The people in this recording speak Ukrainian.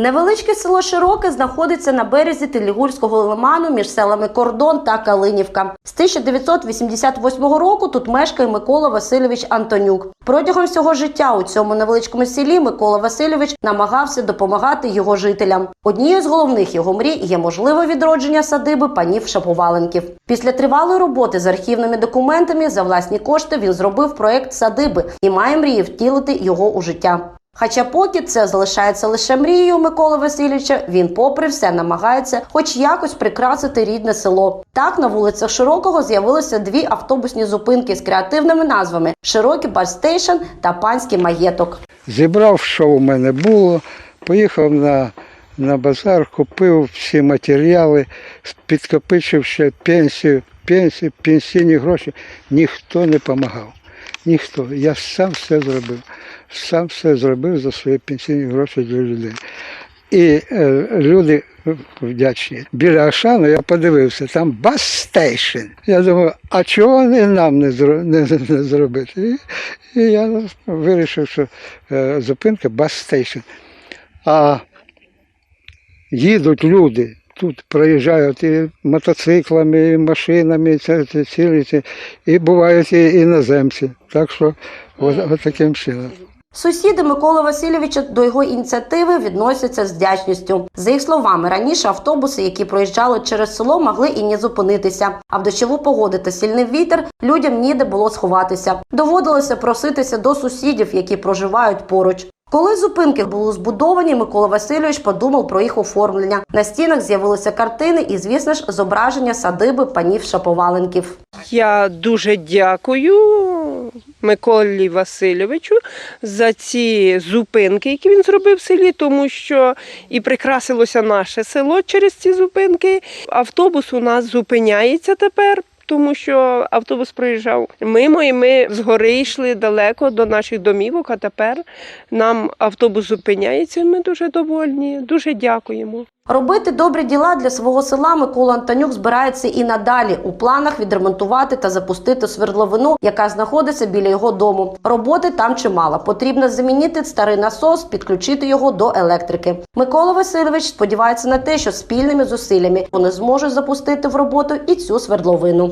Невеличке село Широке знаходиться на березі Телігульського лиману між селами Кордон та Калинівка. З 1988 року тут мешкає Микола Васильович Антонюк. Протягом всього життя у цьому невеличкому селі Микола Васильович намагався допомагати його жителям. Однією з головних його мрій є можливе відродження садиби панів Шаповаленків. Після тривалої роботи з архівними документами за власні кошти він зробив проект садиби і має мрію втілити його у життя. Хоча поки це залишається лише мрією Миколи Васильовича, він, попри все, намагається хоч якось прикрасити рідне село. Так на вулицях Широкого з'явилися дві автобусні зупинки з креативними назвами Широкий Барстейшн та Панський маєток. Зібрав, що у мене було, поїхав на, на базар, купив всі матеріали, підкопичив ще пенсію, пенсію, пенсійні гроші. Ніхто не допомагав. Ніхто. Я сам все зробив. Сам все зробив за свої пенсійні гроші для людей. І е, люди вдячні. Біля Ашану я подивився, там бас стейшн. Я думаю, а чого не нам не, зро, не, не зробити? І, і я вирішив, що е, зупинка бас стейшн. А їдуть люди. Тут проїжджають і мотоциклами, і машинами, це, цілі, ці, і бувають і іноземці. Так що от, от таким чином. Сусіди Миколи Васильовича до його ініціативи відносяться з вдячністю. За їх словами, раніше автобуси, які проїжджали через село, могли і не зупинитися. А в дощову погоду та сильний вітер людям ніде було сховатися. Доводилося проситися до сусідів, які проживають поруч. Коли зупинки були збудовані, Микола Васильович подумав про їх оформлення. На стінах з'явилися картини і, звісно ж, зображення садиби панів Шаповаленків. Я дуже дякую Миколі Васильовичу за ці зупинки, які він зробив в селі, тому що і прикрасилося наше село через ці зупинки. Автобус у нас зупиняється тепер. Тому що автобус проїжджав мимо, і ми згори йшли далеко до наших домівок. А тепер нам автобус зупиняється. і Ми дуже довольні, дуже дякуємо. Робити добрі діла для свого села Микола Антонюк збирається і надалі у планах відремонтувати та запустити свердловину, яка знаходиться біля його дому. Роботи там чимало. Потрібно замінити старий насос, підключити його до електрики. Микола Васильович сподівається на те, що спільними зусиллями вони зможуть запустити в роботу і цю свердловину.